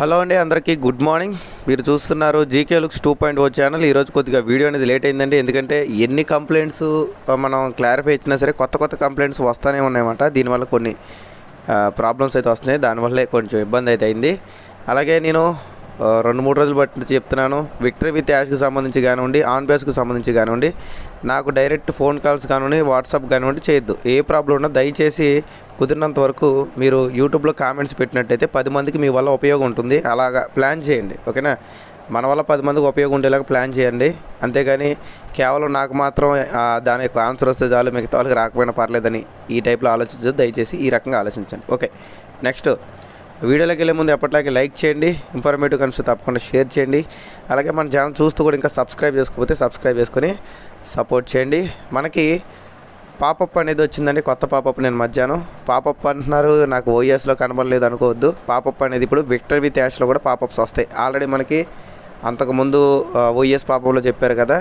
Hello అండి అందరికీ good morning. మీరు చూస్తున్నారు GK looks two point O channel. ఈరోజు కొద్దిగా వీడియో అనేది లేట్ అయిందండి. ఎందుకంటే ఎన్ని కంప్లైంట్స్ మనం క్లారిఫై ఇచ్చినా సరే కొత్త కొత్త కంప్లైంట్స్ వస్తూనే ఉన్నాయన్నమాట. దీనివల్ల కొన్ని ప్రాబ్లమ్స్ అయితే వస్తున్నాయి. దానివల్లే కొంచెం ఇబ్బంది అయితే అయింది. అలాగే నేను రెండు మూడు రోజులు బట్టి చెప్తున్నాను. విక్టరీ విత్ యాష్కి సంబంధించి కానివ్వండి ఆన్ బేస్కి సంబంధించి కానివ్వండి నాకు డైరెక్ట్ ఫోన్ కాల్స్ కానివ్వండి వాట్సాప్ కానివ్వండి చేయొద్దు. ఏ ప్రాబ్లం ఉన్నా దయచేసి కుదిరినంత వరకు మీరు యూట్యూబ్లో కామెంట్స్ పెట్టినట్టయితే పది మందికి మీ వల్ల ఉపయోగం ఉంటుంది. అలాగా ప్లాన్ చేయండి. ఓకేనా? మన వల్ల పది మందికి ఉపయోగం ఉండేలాగా ప్లాన్ చేయండి. అంతేగాని కేవలం నాకు మాత్రం దాని యొక్క ఆన్సర్ వస్తే చాలు మిగతా వాళ్ళకి రాకపోయినా పర్లేదని ఈ టైప్లో ఆలోచించదు దయచేసి ఈ రకంగా ఆలోచించండి. ఓకే. నెక్స్ట్ వీడియోలోకి వెళ్ళే ముందు ఎప్పటిలాగే లైక్ చేయండి ఇన్ఫర్మేటివ్ కనిపిస్తే తప్పకుండా షేర్ చేయండి. అలాగే మన ఛానల్ చూస్తూ కూడా ఇంకా సబ్స్క్రైబ్ చేసుకోకపోతే సబ్స్క్రైబ్ చేసుకొని సపోర్ట్ చేయండి. మనకి పాపప్ అనేది వచ్చిందండి కొత్త పాపప్ నేను మధ్యాహ్నం. పాపప్ అంటున్నారు నాకు ఓఎస్లో కనబడలేదు అనుకోవద్దు. పాపప్ అనేది ఇప్పుడు విక్టర్ విత్ యాష్లో కూడా పాపప్స్ వస్తాయి. ఆల్రెడీ మనకి అంతకుముందు ఓఎస్ పాపంలో చెప్పారు కదా.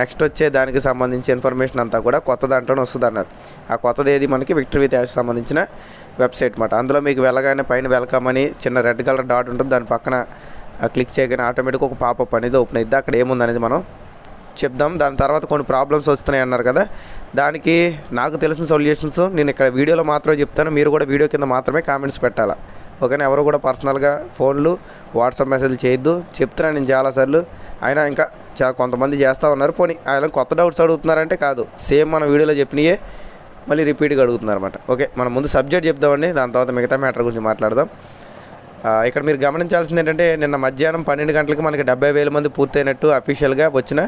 నెక్స్ట్ వచ్చే దానికి సంబంధించి ఇన్ఫర్మేషన్ అంతా కూడా కొత్త దాంట్లోనే వస్తుంది అన్నారు ఆ కొత్తది ఏది మనకి విక్టర్ విత్ యాష్ సంబంధించిన వెబ్సైట్ మాట అందులో మీకు వెళ్ళగానే పైన వెల్కమ్ అని చిన్న రెడ్ కలర్ డాట్ ఉంటుంది. దాని పక్కన క్లిక్ చేయగానే ఆటోమేటిక్ ఒక పాపప్ అనేది ఓపెన్ అయింది అక్కడ ఏముంది అనేది మనం చెప్దాం. దాని తర్వాత కొన్ని ప్రాబ్లమ్స్ వస్తున్నాయి అన్నారు కదా. దానికి నాకు తెలిసిన సొల్యూషన్స్ నేను ఇక్కడ వీడియోలో మాత్రమే చెప్తాను. మీరు కూడా వీడియో కింద మాత్రమే కామెంట్స్ పెట్టాలా. ఓకేనా? ఎవరు కూడా పర్సనల్గా ఫోన్లు వాట్సాప్ మెసేజ్లు చేయొద్దు. చెప్తున్నాను నేను చాలాసార్లు అయినా ఇంకా చాలా కొంతమంది చేస్తూ ఉన్నారు. పోనీ ఆయన కొత్త డౌట్స్ అడుగుతున్నారంటే కాదు. సేమ్ మన వీడియోలో చెప్పినయే. మళ్ళీ రిపీట్గా అడుగుతున్నారు అనమాట ఓకే మనం ముందు సబ్జెక్ట్ చెప్దామండి దాని తర్వాత మిగతా మ్యాటర్ గురించి మాట్లాడదాం. ఇక్కడ మీరు గమనించాల్సింది ఏంటంటే నిన్న మధ్యాహ్నం పన్నెండు గంటలకు మనకి డెబ్బై వేల మంది పూర్తయినట్టు అఫీషియల్గా వచ్చిన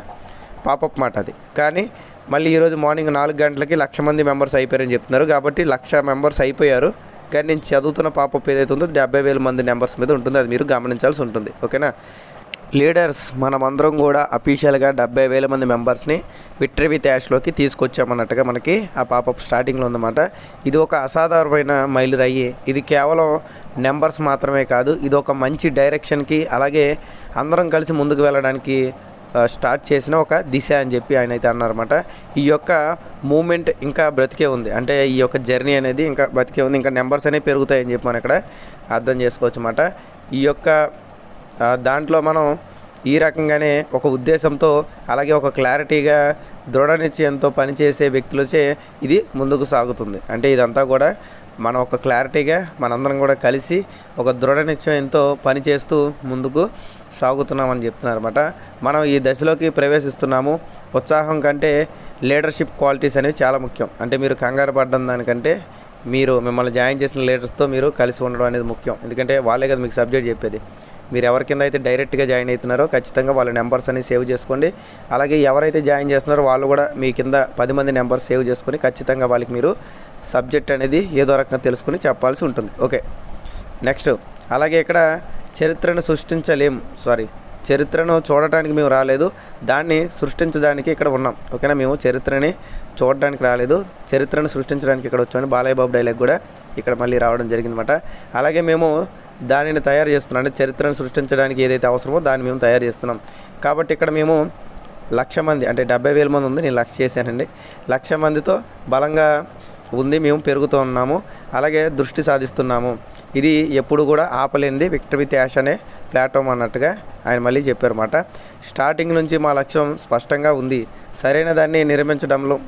పాపప్ మాట అది. కానీ మళ్ళీ ఈరోజు మార్నింగ్ నాలుగు గంటలకి లక్ష మంది మెంబర్స్ అయిపోయారని చెప్తున్నారు. కాబట్టి లక్ష మెంబర్స్ అయిపోయారు. కానీ నేను చదువుతున్న పాపప్ ఏదైతే ఉందో డెబ్బై వేల మంది నెంబర్స్ మీద ఉంటుంది. అది మీరు గమనించాల్సి ఉంటుంది. ఓకేనా? లీడర్స్ మనమందరం కూడా అఫీషియల్గా డెబ్బై వేల మంది మెంబర్స్ని విక్టరీ విత్ యాష్లోకి తీసుకొచ్చామన్నట్టుగా మనకి ఆ పాపప్ స్టార్టింగ్లో ఉందన్నమాట. ఇది ఒక అసాధారణమైన మైలురాయి. ఇది కేవలం నెంబర్స్ మాత్రమే కాదు ఇది ఒక మంచి డైరెక్షన్కి అలాగే అందరం కలిసి ముందుకు వెళ్ళడానికి స్టార్ట్ చేసిన ఒక దిశ అని చెప్పి ఆయన అయితే అన్నారన్నమాట. ఈ యొక్క మూమెంట్ ఇంకా బ్రతికే ఉంది. అంటే ఈ యొక్క జర్నీ అనేది ఇంకా బ్రతికే ఉంది. ఇంకా నెంబర్స్ అనేవి పెరుగుతాయని చెప్పి మనం ఇక్కడ అర్థం చేసుకోవచ్చు అన్నమాట ఈ యొక్క దాంట్లో మనం ఈ రకంగానే ఒక ఉద్దేశంతో అలాగే ఒక క్లారిటీగా దృఢ నిశ్చయంతో పనిచేసే వ్యక్తులచే ఇది ముందుకు సాగుతుంది. అంటే ఇదంతా కూడా మనం ఒక క్లారిటీగా మనందరం కూడా కలిసి ఒక దృఢ నిశ్చయంతో పనిచేస్తూ ముందుకు సాగుతున్నామని చెప్తున్నారు అనమాట మనం ఈ దశలోకి ప్రవేశిస్తున్నాము. ఉత్సాహం కంటే లీడర్షిప్ క్వాలిటీస్ అనేవి చాలా ముఖ్యం. అంటే మీరు కంగారు పడ్డం దానికంటే మీరు మిమ్మల్ని జాయిన్ చేసిన లీడర్స్తో మీరు కలిసి ఉండడం అనేది ముఖ్యం. ఎందుకంటే వాళ్ళే కదా మీకు సబ్జెక్ట్ చెప్పేది. మీరు ఎవరి కింద అయితే డైరెక్ట్గా జాయిన్ అవుతున్నారో ఖచ్చితంగా వాళ్ళ నెంబర్స్ అన్ని సేవ్ చేసుకోండి. అలాగే ఎవరైతే జాయిన్ చేస్తున్నారో వాళ్ళు కూడా మీ కింద పది మంది నెంబర్స్ సేవ్ చేసుకొని ఖచ్చితంగా వాళ్ళకి మీరు సబ్జెక్ట్ అనేది ఏదో రకంగా తెలుసుకుని చెప్పాల్సి ఉంటుంది. ఓకే. నెక్స్ట్ అలాగే ఇక్కడ చరిత్రను సృష్టించలేం. సారీ చరిత్రను చూడటానికి మేము రాలేదు. దాన్ని సృష్టించడానికి ఇక్కడ ఉన్నాం. ఓకేనా? మేము చరిత్రని చూడడానికి రాలేదు. చరిత్రను సృష్టించడానికి ఇక్కడ వచ్చామని బాలయ్య బాబు డైలాగ్ కూడా ఇక్కడ మళ్ళీ రావడం జరిగిందన్నమాట. అలాగే మేము దానిని తయారు చేస్తున్నాం. అంటే చరిత్రను సృష్టించడానికి ఏదైతే అవసరమో దాన్ని మేము తయారు చేస్తున్నాం. కాబట్టి ఇక్కడ మేము లక్ష మంది అంటే డెబ్బై వేల మంది ఉంది నేను లక్ష చేశానండి. లక్ష మందితో బలంగా ఉంది మేము పెరుగుతూ ఉన్నాము. అలాగే దృష్టి సాధిస్తున్నాము. ఇది ఎప్పుడు కూడా ఆపలేనిది. విక్టర్ విత్ యాష్ అనే ప్లాట్ఫామ్ అన్నట్టుగా ఆయన మళ్ళీ చెప్పారన్నమాట. స్టార్టింగ్ నుంచి మా లక్ష్యం స్పష్టంగా ఉంది. సరైన దాన్ని నిర్మించడంలో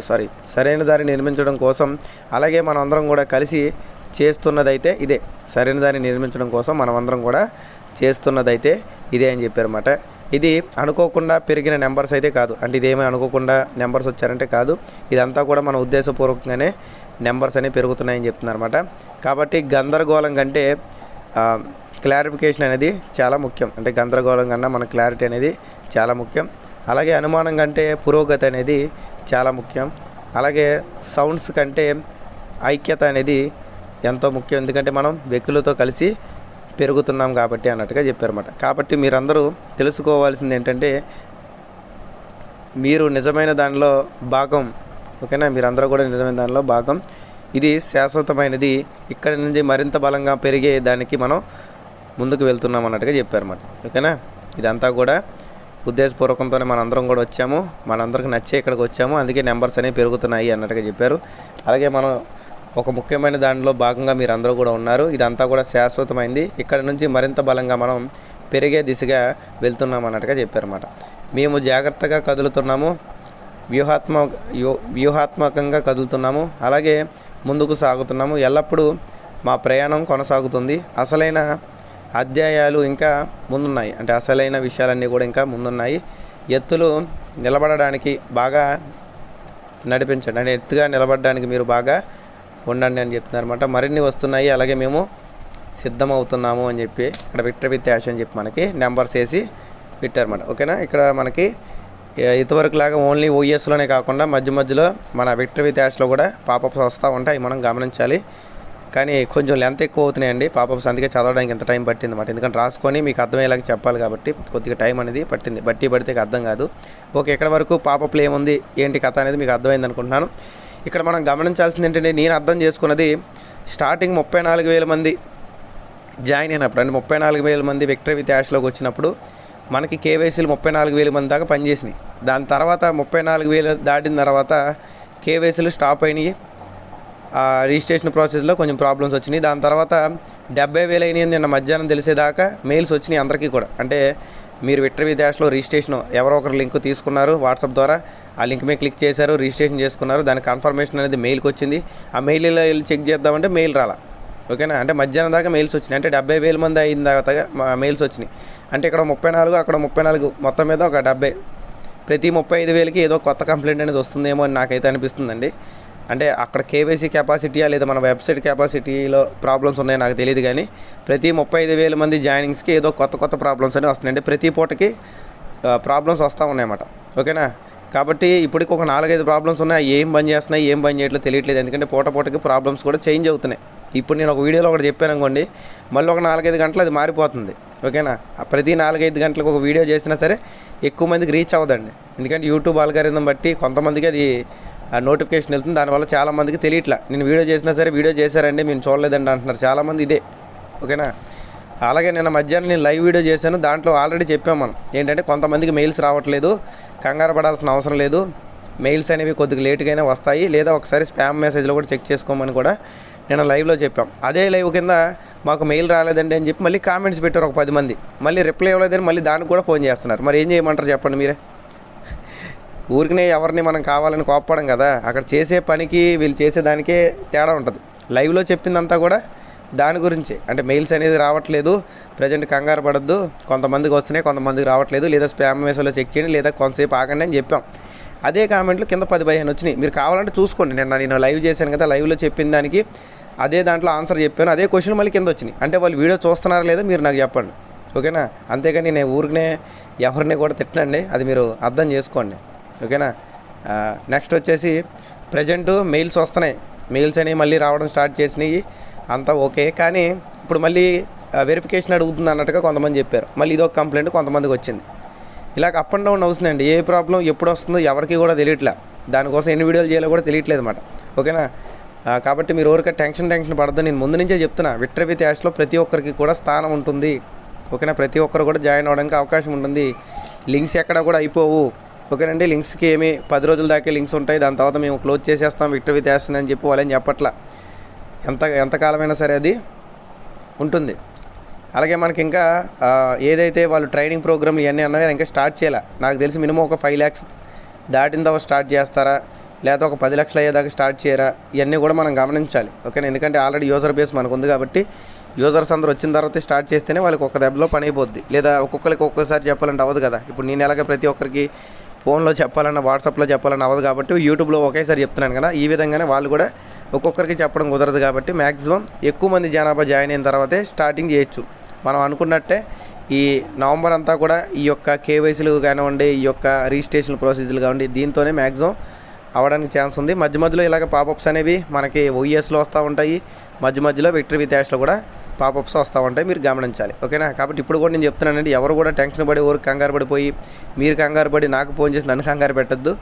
సారీ సరైన దాన్ని నిర్మించడం కోసం అలాగే మనం అందరం కూడా కలిసి చేస్తున్నదైతే ఇదే. సరైన దాన్ని నిర్మించడం కోసం మనమందరం కూడా చేస్తున్నదైతే ఇదే అని చెప్పారన్నమాట. ఇది అనుకోకుండా పెరిగిన నెంబర్స్ అయితే కాదు. అంటే ఇదేమీ అనుకోకుండా నెంబర్స్ వచ్చారంటే కాదు. ఇదంతా కూడా మన ఉద్దేశపూర్వకంగానే నెంబర్స్ అనేవి పెరుగుతున్నాయని చెప్తున్నారన్నమాట. కాబట్టి గందరగోళం కంటే క్లారిఫికేషన్ అనేది చాలా ముఖ్యం. అంటే గందరగోళం కన్నా మన క్లారిటీ అనేది చాలా ముఖ్యం. అలాగే అనుమానం కంటే పురోగతి అనేది చాలా ముఖ్యం. అలాగే సౌండ్స్ కంటే ఐక్యత అనేది ఎంతో ముఖ్యం. ఎందుకంటే మనం వ్యక్తులతో కలిసి పెరుగుతున్నాం కాబట్టి అన్నట్టుగా చెప్పారన్నమాట. కాబట్టి మీరందరూ తెలుసుకోవాల్సింది ఏంటంటే మీరు నిజమైన దానిలో భాగం ఓకేనా? మీరందరూ కూడా నిజమైన దానిలో భాగం. ఇది శాశ్వతమైనది. ఇక్కడి నుంచి మరింత బలంగా పెరిగే దానికి మనం ముందుకు వెళ్తున్నాం అన్నట్టుగా చెప్పారన్నమాట. ఓకేనా? ఇదంతా కూడా ఉద్దేశపూర్వకంతోనే మనందరం కూడా వచ్చాము. మనందరికి నచ్చే ఇక్కడికి వచ్చాము. అందుకే నెంబర్స్ అనేవి పెరుగుతున్నాయి అన్నట్టుగా చెప్పారు. అలాగే మనం ఒక ముఖ్యమైన దానిలో భాగంగా మీరు అందరూ కూడా ఉన్నారు. ఇదంతా కూడా శాశ్వతమైంది. ఇక్కడ నుంచి మరింత బలంగా మనం పెరిగే దిశగా వెళ్తున్నాం అన్నట్టుగా చెప్పారన్నమాట. మేము జాగ్రత్తగా కదులుతున్నాము. వ్యూహాత్మ వ్యూ- వ్యూహాత్మకంగా కదులుతున్నాము. అలాగే ముందుకు సాగుతున్నాము. ఎల్లప్పుడూ మా ప్రయాణం కొనసాగుతుంది. అసలైన అధ్యాయాలు ఇంకా ముందున్నాయి. అంటే అసలైన విషయాలన్నీ కూడా ఇంకా ముందున్నాయి. ఎత్తులు నిలబడడానికి బాగా నడిపించండి. అంటే ఎత్తుగా నిలబడడానికి మీరు బాగా ఉండండి అని చెప్తున్నారు అనమాట మరిన్ని వస్తున్నాయి అలాగే మేము సిద్ధమవుతున్నాము అని చెప్పి ఇక్కడ విక్టర్ విత్ యాష్ అని చెప్పి మనకి నెంబర్స్ వేసి పెట్టారన్నమాట. ఓకేనా? ఇక్కడ మనకి ఇంతవరకు లాగా ఓన్లీ ఓఎస్లోనే కాకుండా మధ్య మధ్యలో మన విక్టర్ విత్ యాష్లో కూడా పాపప్స్ వస్తూ ఉంటాయి మనం గమనించాలి. కానీ కొంచెం లెంత్ ఎక్కువ అవుతున్నాయండి. పాపప్స్ అందుకే చదవడానికి ఎంత టైం పట్టింది అనమాట ఎందుకంటే రాసుకొని మీకు అర్థమయ్యేలాగా చెప్పాలి కాబట్టి కొద్దిగా టైం అనేది పట్టింది. బట్టి పడితే అర్థం కాదు. ఓకే ఎక్కడ వరకు పాపప్లు ఏముంది ఏంటి కథ అనేది మీకు అర్థమైంది అనుకుంటున్నాను. ఇక్కడ మనం గమనించాల్సింది ఏంటంటే నేను అర్థం చేసుకున్నది స్టార్టింగ్ ముప్పై నాలుగు వేల మంది జాయిన్ అయినప్పుడు అంటే ముప్పై నాలుగు వేల మంది విక్టరీ విత్ యాష్లోకి వచ్చినప్పుడు మనకి కేవైసీలు ముప్పై నాలుగు వేల మంది దాకా పనిచేసినాయి. దాని తర్వాత ముప్పై నాలుగు వేలు దాటిన తర్వాత కేవైసీలు స్టాప్ అయినాయి. ఆ రిజిస్ట్రేషన్ ప్రాసెస్లో కొంచెం ప్రాబ్లమ్స్ వచ్చినాయి. దాని తర్వాత డెబ్బై వేలు అయినాయి నిన్న మధ్యాహ్నం తెలిసేదాకా మెయిల్స్ వచ్చినాయి అందరికీ కూడా. అంటే మీరు విక్టర్ విద్యాస్లో రిజిస్ట్రేషన్ ఎవరో ఒకరు లింక్ తీసుకున్నారు వాట్సాప్ ద్వారా ఆ లింక్ మీద క్లిక్ చేశారు రిజిస్ట్రేషన్ చేసుకున్నారు దాని కన్ఫర్మేషన్ అనేది మెయిల్కి వచ్చింది. ఆ మెయిల్లో వెళ్ళి చెక్ చేద్దామంటే మెయిల్ రాలా. ఓకేనా? అంటే మధ్యాహ్నం దాకా మెయిల్స్ వచ్చినాయి. అంటే డెబ్బై వేల మంది అయిన తర్వాత మెయిల్స్ వచ్చినాయి. అంటే ఇక్కడ ముప్పై నాలుగు అక్కడ ముప్పై నాలుగు మొత్తం మీద ఒక డెబ్బై. ప్రతి ముప్పై ఐదు వేలకి ఏదో కొత్త కంప్లైంట్ అనేది వస్తుందేమో అని నాకైతే అనిపిస్తుందండి. అంటే అక్కడ కేవైసీ కెపాసిటీయా లేదా మన వెబ్సైట్ కెపాసిటీలో ప్రాబ్లమ్స్ ఉన్నాయో నాకు తెలియదు కానీ ప్రతి ముప్పై ఐదు వేల మంది జాయినింగ్స్కి ఏదో కొత్త కొత్త ప్రాబ్లమ్స్ అనేవి వస్తున్నాయి. అంటే ప్రతి పూటకి ప్రాబ్లమ్స్ వస్తూ ఉన్నాయన్నమాట. ఓకేనా? కాబట్టి ఇప్పటికి ఒక నాలుగైదు ప్రాబ్లమ్స్ ఉన్నాయి. ఏం బంద్ చేస్తున్నాయి ఏం బంద్ చేయట్లేదు తెలియట్లేదు. ఎందుకంటే పూట పూటకి ప్రాబ్లమ్స్ కూడా చేంజ్ అవుతున్నాయి. ఇప్పుడు నేను ఒక వీడియోలో ఒకటి చెప్పాను అనుకోండి మళ్ళీ ఒక నాలుగైదు గంటలు అది మారిపోతుంది. ఓకేనా? ప్రతి నాలుగైదు గంటలకు ఒక వీడియో చేసినా సరే ఎక్కువ మందికి రీచ్ అవ్వదండి. ఎందుకంటే యూట్యూబ్ అల్గారిథం బట్టి కొంతమందికి అది నోటిఫికేషన్ వెళ్తుంది. దానివల్ల చాలామందికి తెలియట్లా. నేను వీడియో చేసినా సరే వీడియో చేశారండి మేము చూడలేదండి అంటున్నారు. చాలామంది ఇదే. ఓకేనా? అలాగే నిన్న మధ్యాహ్నం నేను లైవ్ వీడియో చేశాను. దాంట్లో ఆల్రెడీ చెప్పాం మనం. ఏంటంటే కొంతమందికి మెయిల్స్ రావట్లేదు. కంగారు పడాల్సిన అవసరం లేదు. మెయిల్స్ అనేవి కొద్దిగా లేట్గానే వస్తాయి. లేదా ఒకసారి స్పామ్ మెసేజ్లో కూడా చెక్ చేసుకోమని కూడా నేను లైవ్లో చెప్పాం. అదే లైవ్ కింద మాకు మెయిల్ రాలేదండి అని చెప్పి మళ్ళీ కామెంట్స్ పెట్టారు ఒక పది మంది. మళ్ళీ రిప్లై ఇవ్వలేదని మళ్ళీ దానికి కూడా ఫోన్ చేస్తున్నారు. మరి ఏం చేయమంటారు చెప్పండి మీరే? ఊరికనే ఎవరిని మనం కావాలని కోప్పడం కదా అక్కడ చేసే పనికి వీళ్ళు చేసేదానికే తేడా ఉంటుంది. లైవ్లో చెప్పిందంతా కూడా దాని గురించి. అంటే మెయిల్స్ అనేది రావట్లేదు ప్రజెంట్ కంగారు పడద్దు కొంతమందికి వస్తున్నాయి కొంతమందికి రావట్లేదు లేదా స్పామ్ మెసేజ్లో చెక్ చేయండి లేదా కొంతసేపు ఆగండి అని చెప్పాం. అదే కామెంట్లు కింద పది పదిహేను వచ్చినాయి. మీరు కావాలంటే చూసుకోండి. నేను నేను లైవ్ చేశాను కదా లైవ్లో చెప్పిన దానికి అదే దాంట్లో ఆన్సర్ చెప్పాను. అదే క్వశ్చన్ మళ్ళీ కింద వచ్చినాయి. అంటే వాళ్ళు వీడియో చూస్తున్నారా లేదా మీరు నాకు చెప్పండి. ఓకేనా? అంతేగాని నేను ఊరికనే ఎవరిని కూడా తిట్టనండి. అది మీరు అర్థం చేసుకోండి. ఓకేనా? నెక్స్ట్ వచ్చేసి ప్రజెంట్ మెయిల్స్ వస్తున్నాయి. మెయిల్స్ అనేవి మళ్ళీ రావడం స్టార్ట్ చేసినాయి. అంతా ఓకే. కానీ ఇప్పుడు మళ్ళీ వెరిఫికేషన్ అడుగుతుంది అన్నట్టుగా కొంతమంది చెప్పారు. మళ్ళీ ఇదొక కంప్లైంట్ కొంతమందికి వచ్చింది. ఇలాగ అప్ అండ్ డౌన్ అవుతుందండి ఏ ప్రాబ్లం ఎప్పుడు వస్తుందో ఎవరికి కూడా తెలియట్లే. దానికోసం ఎన్ని వీడియోలు చేయాలో కూడా తెలియట్లేదు అనమాట ఓకేనా? కాబట్టి మీరు ఊరికే టెన్షన్ టెన్షన్ పడద్దు. నేను ముందు నుంచే చెప్తున్నా. విట్రవి విత్ యాష్లో ప్రతి ఒక్కరికి కూడా స్థానం ఉంటుంది. ఓకేనా? ప్రతి ఒక్కరు కూడా జాయిన్ అవ్వడానికి అవకాశం ఉంటుంది. లింక్స్ ఎక్కడ కూడా అయిపోవు. ఓకేనండి లింక్స్కి ఏమి పది రోజుల దాకా లింక్స్ ఉంటాయి. దాని తర్వాత మేము క్లోజ్ చేసేస్తాం విక్టరీ విత్ అని చెప్పి వాళ్ళని చెప్పట్లా. ఎంత ఎంతకాలమైనా సరే అది ఉంటుంది. అలాగే మనకి ఇంకా ఏదైతే వాళ్ళు ట్రైనింగ్ ప్రోగ్రామ్లు ఇవన్నీ అన్నాయో ఇంకా స్టార్ట్ చేయాలి? నాకు తెలిసి మినిమం ఒక ఫైవ్ ల్యాక్స్ దాటిన తర్వాత స్టార్ట్ చేస్తారా? లేదా ఒక పది లక్షలు అయ్యేదాకా స్టార్ట్ చేయరా? ఇవన్నీ కూడా మనం గమనించాలి. ఓకేనా? ఎందుకంటే ఆల్రెడీ యూజర్ బేస్ మనకు ఉంది కాబట్టి యూజర్స్ అందరూ వచ్చిన తర్వాత స్టార్ట్ చేస్తేనే వాళ్ళకి ఒక దెబ్బలో పని అయిపోద్ది. లేదా ఒక్కొక్కరికి ఒక్కొక్కసారి చెప్పాలంటే అవ్వదు కదా. ఇప్పుడు నేను ఎలాగ ప్రతి ఒక్కరికి ఫోన్లో చెప్పాలన్న వాట్సాప్లో చెప్పాలని అవ్వదు కాబట్టి యూట్యూబ్లో ఒకేసారి చెప్తున్నాను కదా ఈ విధంగానే వాళ్ళు కూడా ఒక్కొక్కరికి చెప్పడం కుదరదు కాబట్టి మ్యాక్సిమం ఎక్కువ మంది జనాభా జాయిన్ అయిన తర్వాతే స్టార్టింగ్ చేయొచ్చు. మనం అనుకున్నట్టే ఈ నవంబర్ అంతా కూడా ఈ యొక్క కేవైసీలు కానివ్వండి ఈ యొక్క రిజిస్ట్రేషన్ ప్రొసీజర్లు కానివ్వండి దీంతోనే మ్యాక్సిమం అవడానికి ఛాన్స్ ఉంది. మధ్య మధ్యలో ఇలాగ పాపప్స్ అనేవి మనకి ఓఈఎస్లో వస్తూ ఉంటాయి. మధ్య మధ్యలో విక్టరీ విత్ యాష్లో కూడా పాపప్స్ వస్తూ ఉంటాయి మీరు గమనించాలి. ఓకేనా? కాబట్టి ఇప్పుడు కూడా నేను చెప్తున్నానండి ఎవరు కూడా టెన్షన్ పడి ఊరికి కంగారు పడిపోయి మీరు కంగారు పడి నాకు ఫోన్ చేసి నన్ను కంగారు పెట్టద్దు.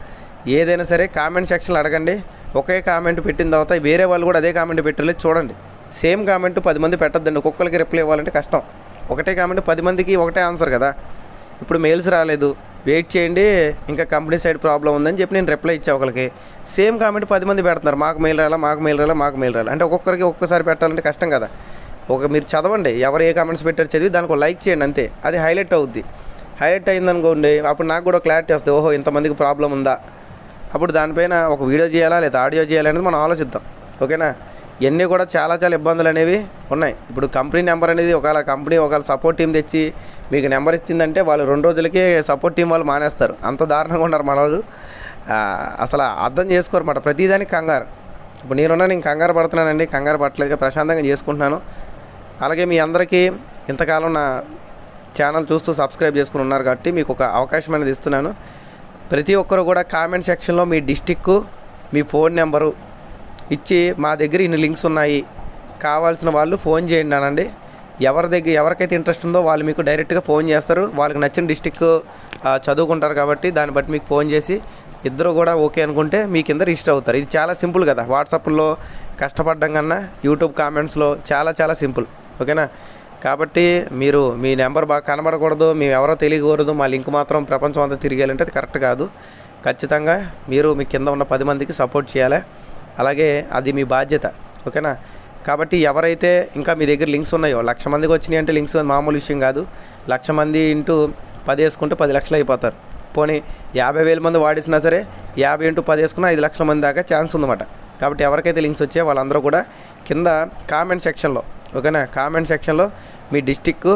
ఏదైనా సరే కామెంట్ సెక్షన్లో అడగండి. ఒకే కామెంట్ పెట్టిన తర్వాత వేరే వాళ్ళు కూడా అదే కామెంట్ పెట్టలేదు చూడండి. సేమ్ కామెంట్ పది మంది పెట్టద్దండి ఒక్కొక్కరికి రిప్లై ఇవ్వాలంటే కష్టం. ఒకటే కామెంట్ పది మందికి ఒకటే ఆన్సర్ కదా. ఇప్పుడు మెయిల్స్ రాలేదు వెయిట్ చేయండి ఇంకా కంపెనీ సైడ్ ప్రాబ్లం ఉందని చెప్పి నేను రిప్లై ఇచ్చా ఒకరికి సేమ్ కామెంట్ పది మంది పెడుతున్నారు మాకు మెయిల్ రాలా మాకు మెయిల్ రాలా మాకు మెయిల్ రాలా. అంటే ఒక్కొక్కరికి ఒక్కొక్కసారి పెట్టాలంటే కష్టం కదా. ఒక మీరు చదవండి ఎవరు ఏ కామెంట్స్ పెట్టారు చదివి దానికి ఒక లైక్ చేయండి అంతే. అది హైలైట్ అవుద్ది. హైలైట్ అయిందనుకోండి అప్పుడు నాకు కూడా క్లారిటీ వస్తుంది. ఓహో ఇంతమందికి ప్రాబ్లం ఉందా? అప్పుడు దానిపైన ఒక వీడియో చేయాలా లేదా ఆడియో చేయాలా అనేది మనం ఆలోచిద్దాం. ఓకేనా ఇవన్నీ కూడా చాలా చాలా ఇబ్బందులు అనేవి ఉన్నాయి. ఇప్పుడు కంపెనీ నెంబర్ అనేది ఒకవేళ కంపెనీ ఒకవేళ సపోర్ట్ టీం తెచ్చి మీకు నెంబర్ ఇచ్చిందంటే వాళ్ళు రెండు రోజులకే సపోర్ట్ టీం వాళ్ళు మానేస్తారు. అంత దారుణంగా ఉన్నారు మన వాళ్ళు. అసలు అర్థం చేసుకోరు ప్రతిదానికి కంగారు. ఇప్పుడు నేనున్నా నేను కంగారు పడుతున్నానండి కంగారు పట్టలేదు ప్రశాంతంగా చేసుకుంటున్నాను. అలాగే మీ అందరికీ ఇంతకాలం నా ఛానల్ చూస్తూ సబ్స్క్రైబ్ చేసుకుని ఉన్నారు కాబట్టి మీకు ఒక అవకాశం అనేది ఇస్తున్నాను. ప్రతి ఒక్కరు కూడా కామెంట్ సెక్షన్లో మీ డిస్టిక్ మీ ఫోన్ నెంబరు ఇచ్చి మా దగ్గర ఇన్ని లింక్స్ ఉన్నాయి. కావాల్సిన వాళ్ళు ఫోన్ చేయండి అనండి. ఎవరి దగ్గర ఎవరికైతే ఇంట్రెస్ట్ ఉందో వాళ్ళు మీకు డైరెక్ట్గా ఫోన్ చేస్తారు. వాళ్ళకి నచ్చిన డిస్టిక్ చదువుకుంటారు కాబట్టి దాన్ని బట్టి మీకు ఫోన్ చేసి ఇద్దరు కూడా ఓకే అనుకుంటే మీ కింద రిజిస్టర్ అవుతారు. ఇది చాలా సింపుల్ కదా. వాట్సాప్లో కష్టపడడం కన్నా యూట్యూబ్ కామెంట్స్లో చాలా చాలా సింపుల్. ఓకేనా? కాబట్టి మీరు మీ నెంబర్ బాగా కనబడకూడదు మేము ఎవరో తెలియకూడదు మా లింక్ మాత్రం ప్రపంచం అంతా తిరిగేయాలంటే అది కరెక్ట్ కాదు. ఖచ్చితంగా మీరు మీ కింద ఉన్న పది మందికి సపోర్ట్ చేయాలి. అలాగే అది మీ బాధ్యత ఓకేనా? కాబట్టి ఎవరైతే ఇంకా మీ దగ్గర లింక్స్ ఉన్నాయో లక్ష మందికి వచ్చినాయి అంటే లింక్స్ మామూలు విషయం కాదు. లక్ష మంది ఇంటూ పది వేసుకుంటే పది లక్షలు అయిపోతారు. పోనీ యాభై వేల మంది వాడేసినా సరే యాభై ఇంటూ పది వేసుకున్న ఐదు లక్షల మంది దాకా ఛాన్స్ ఉందన్నమాట. కాబట్టి ఎవరికైతే లింక్స్ వచ్చాయో వాళ్ళందరూ కూడా కింద కామెంట్ సెక్షన్లో ఓకేనా? కామెంట్ సెక్షన్లో మీ డిస్టిక్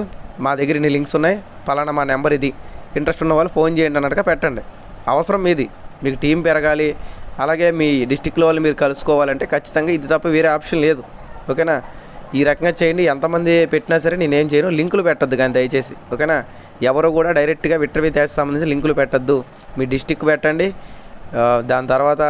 మా దగ్గర ఇన్ని లింక్స్ ఉన్నాయి. పలానా మా నెంబర్ ఇది. ఇంట్రెస్ట్ ఉన్న వాళ్ళు ఫోన్ చేయండి అన్నట్టుగా పెట్టండి. అవసరం మీది. మీకు టీం పెరగాలి. అలాగే మీ డిస్టిక్లో వాళ్ళు మీరు కలుసుకోవాలంటే ఖచ్చితంగా ఇది తప్ప వేరే ఆప్షన్ లేదు. ఓకేనా? ఈ రకంగా చేయండి. ఎంతమంది పెట్టినా సరే నేనేం చేయను. లింకులు పెట్టద్దు కానీ దయచేసి. ఓకేనా? ఎవరు కూడా డైరెక్ట్గా విట్రవి తేజ్ సంబంధించి లింకులు పెట్టద్దు. మీ డిస్టిక్ పెట్టండి. దాని తర్వాత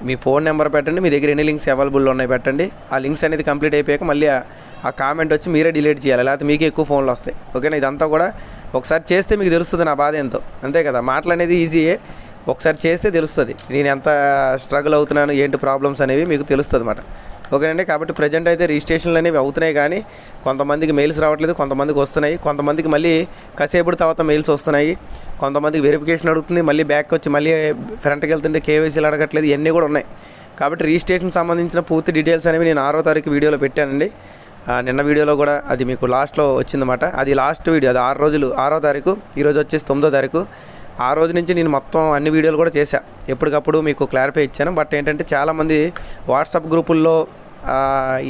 మీ ఫోన్ నెంబర్ పెట్టండి మీ దగ్గర ఎన్ని లింక్స్ అవైలబుల్ ఉన్నాయి పెట్టండి. ఆ లింక్స్ అనేది కంప్లీట్ అయిపోయాక మళ్ళీ ఆ- ఆ కామెంట్ వచ్చి మీరే డిలీట్ చేయాలి లేకపోతే మీకే ఎక్కువ ఫోన్లు వస్తాయి. ఓకేనా? ఇదంతా కూడా ఒకసారి చేస్తే మీకు తెలుస్తుంది నా బాధ ఎంతో అంతే కదా? మాటలు అనేది ఈజీయే ఒకసారి చేస్తే తెలుస్తుంది. నేను ఎంత స్ట్రగుల్ అవుతున్నాను ఏంటి ప్రాబ్లమ్స్ అనేవి మీకు తెలుస్తుంది అన్నమాట. ఓకేనండి కాబట్టి ప్రజెంట్ అయితే రిజిస్ట్రేషన్లు అనేవి అవుతున్నాయి కానీ కొంతమందికి మెయిల్స్ రావట్లేదు కొంతమందికి వస్తున్నాయి. కొంతమందికి మళ్ళీ కసేపటి తర్వాత మెయిల్స్ వస్తున్నాయి. కొంతమందికి వెరిఫికేషన్ అడుగుతుంది మళ్ళీ బ్యాక్ వచ్చి మళ్ళీ ఫ్రంట్కి వెళ్తుంటే కేవైసీలు అడగట్లేదు ఇవన్నీ కూడా ఉన్నాయి. కాబట్టి రిజిస్ట్రేషన్ సంబంధించిన పూర్తి డీటెయిల్స్ అనేవి నేను ఆరో తారీఖు వీడియోలో పెట్టానండి. ఆ, నిన్న వీడియోలో కూడా అది మీకు లాస్ట్లో వచ్చిందన్నమాట. అది లాస్ట్ వీడియో అది ఆరు రోజులు ఆరో తారీఖు ఈరోజు వచ్చేసి తొమ్మిదో తారీఖు. ఆ రోజు నుంచి నేను మొత్తం అన్ని వీడియోలు కూడా చేశాను ఎప్పటికప్పుడు మీకు క్లారిఫై ఇచ్చాను. బట్ ఏంటంటే చాలామంది వాట్సాప్ గ్రూపుల్లో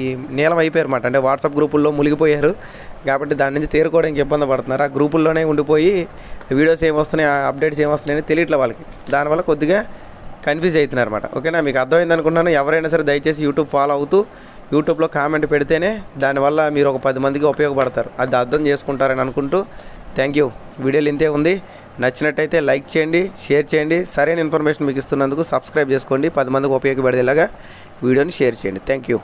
ఈ నీలం అయిపోయారు అనమాట అంటే వాట్సాప్ గ్రూపుల్లో మునిగిపోయారు. కాబట్టి దాని నుంచి తేరుకోవడానికి ఇబ్బంది పడుతున్నారు. ఆ గ్రూపుల్లోనే ఉండిపోయి వీడియోస్ ఏం వస్తున్నాయి అప్డేట్స్ ఏం వస్తున్నాయని తెలియట్లే వాళ్ళకి. దానివల్ల కొద్దిగా కన్ఫ్యూజ్ అవుతున్నారు అనమాట ఓకేనా? మీకు అర్థమైంది అనుకున్నాను. ఎవరైనా సరే దయచేసి యూట్యూబ్ ఫాలో అవుతూ యూట్యూబ్లో కామెంట్ పెడితేనే దానివల్ల మీరు ఒక పది మందికి ఉపయోగపడతారు. అది అర్థం చేసుకుంటారని అనుకుంటూ థ్యాంక్ యూ. వీడియోలు ఇంతే ఉంది. నచ్చినట్టయితే లైక్ చేయండి షేర్ చేయండి. సరైన ఇన్ఫర్మేషన్ మీకు ఇస్తున్నందుకు సబ్స్క్రైబ్ చేసుకోండి. పది మందికి ఉపయోగపడేలాగా వీడియోని షేర్ చేయండి. Thank you.